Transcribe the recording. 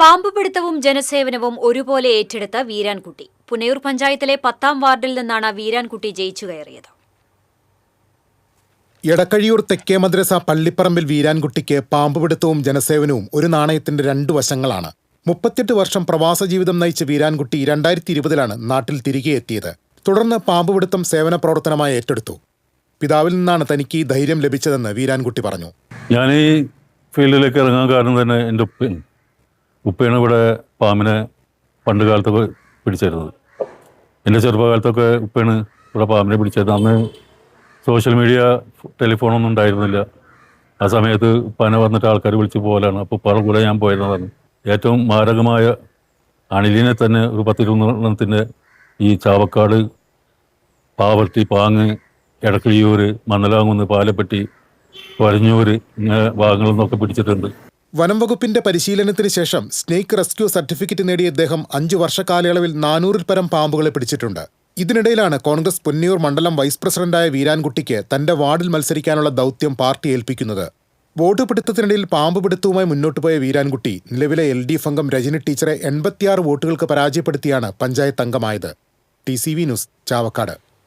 പാമ്പുപിടുത്തവും ജനസേവനവും ഒരുപോലെ ഏറ്റെടുത്ത വീരാൻകുട്ടി. പുനയൂർ പഞ്ചായത്തിലെ പത്താം വാർഡിൽ നിന്നാണ് വീരാൻകുട്ടി ജയിച്ചു കയറിയത്. എടക്കഴിയൂർ തെക്കേ മദ്രസ പള്ളിപ്പറമ്പിൽ വീരാൻകുട്ടിക്ക് പാമ്പുപിടുത്തവും ജനസേവനവും ഒരു നാണയത്തിന്റെ രണ്ടു വശങ്ങളാണ്. മുപ്പത്തെട്ട് വർഷം പ്രവാസ ജീവിതം നയിച്ച വീരാൻകുട്ടി രണ്ടായിരത്തി ഇരുപതിലാണ് നാട്ടിൽ തിരികെ എത്തിയത്. തുടർന്ന് പാമ്പുപിടുത്തം സേവന പ്രവർത്തനമായി ഏറ്റെടുത്തു. പിതാവിൽ നിന്നാണ് തനിക്ക് ഈ ധൈര്യം ലഭിച്ചതെന്ന് വീരാൻകുട്ടി പറഞ്ഞു. ഞാൻ ഈ ഫീൽഡിലേക്ക് ഇറങ്ങാൻ കാരണം തന്നെ എന്റെ ഉപ്പയാണ് ഉപ്പയാണ് ഇവിടെ പാമ്പിനെ പണ്ട് കാലത്തൊക്കെ പിടിച്ചിരുന്നത്. എന്റെ ചെറുപ്പകാലത്തൊക്കെ ഉപ്പയാണ് ഇവിടെ പാമ്പിനെ പിടിച്ചിരുന്നത്. അന്ന് സോഷ്യൽ മീഡിയ ടെലിഫോണൊന്നും ഉണ്ടായിരുന്നില്ല. ആ സമയത്ത് ഉപ്പാനെ വന്നിട്ട് ആൾക്കാർ വിളിച്ച് പോലാണ് അപ്പോൾ ഉപ്പാടെ കൂടെ ഞാൻ പോയിരുന്നതാണ്. ഏറ്റവും മാരകമായ അണിലിനെ തന്നെ ഒരു പത്തിരുന്നത്തിന്റെ ഈ ചാവക്കാട് പാവർട്ടി പാങ്ങ് എടക്കിഴിയൂർ മണ്ണലാങ്കുന്ന് പാലപ്പെട്ടി കൊരഞ്ഞൂർ ഇങ്ങനെ ഭാഗങ്ങളിൽ നിന്നൊക്കെ പിടിച്ചിട്ടുണ്ട്. വനം വകുപ്പിന്റെ പരിശീലനത്തിന് ശേഷം സ്നേക്ക് റെസ്ക്യൂ സർട്ടിഫിക്കറ്റ് നേടിയ ഇദ്ദേഹം അഞ്ചു വർഷ കാലയളവിൽ നാനൂറിൽ പരം പാമ്പുകളെ പിടിച്ചിട്ടുണ്ട്. ഇതിനിടയിലാണ് കോൺഗ്രസ് പൊന്നിയൂർ മണ്ഡലം വൈസ് പ്രസിഡന്റായ വീരാൻകുട്ടിക്ക് തന്റെ വാർഡിൽ മത്സരിക്കാനുള്ള ദൗത്യം പാർട്ടി ഏൽപ്പിക്കുന്നത്. വോട്ട് പിടുത്തത്തിനിടയിൽ പാമ്പ് പിടുത്തവുമായി മുന്നോട്ട് പോയ വീരാൻകുട്ടി നിലവിലെ എൽ ഡി എഫ് അംഗം രജനി ടീച്ചറെ എൺപത്തിയാറ് വോട്ടുകൾക്ക് പരാജയപ്പെടുത്തിയാണ് panchayat അംഗമായത്. T C V news Chavakkad.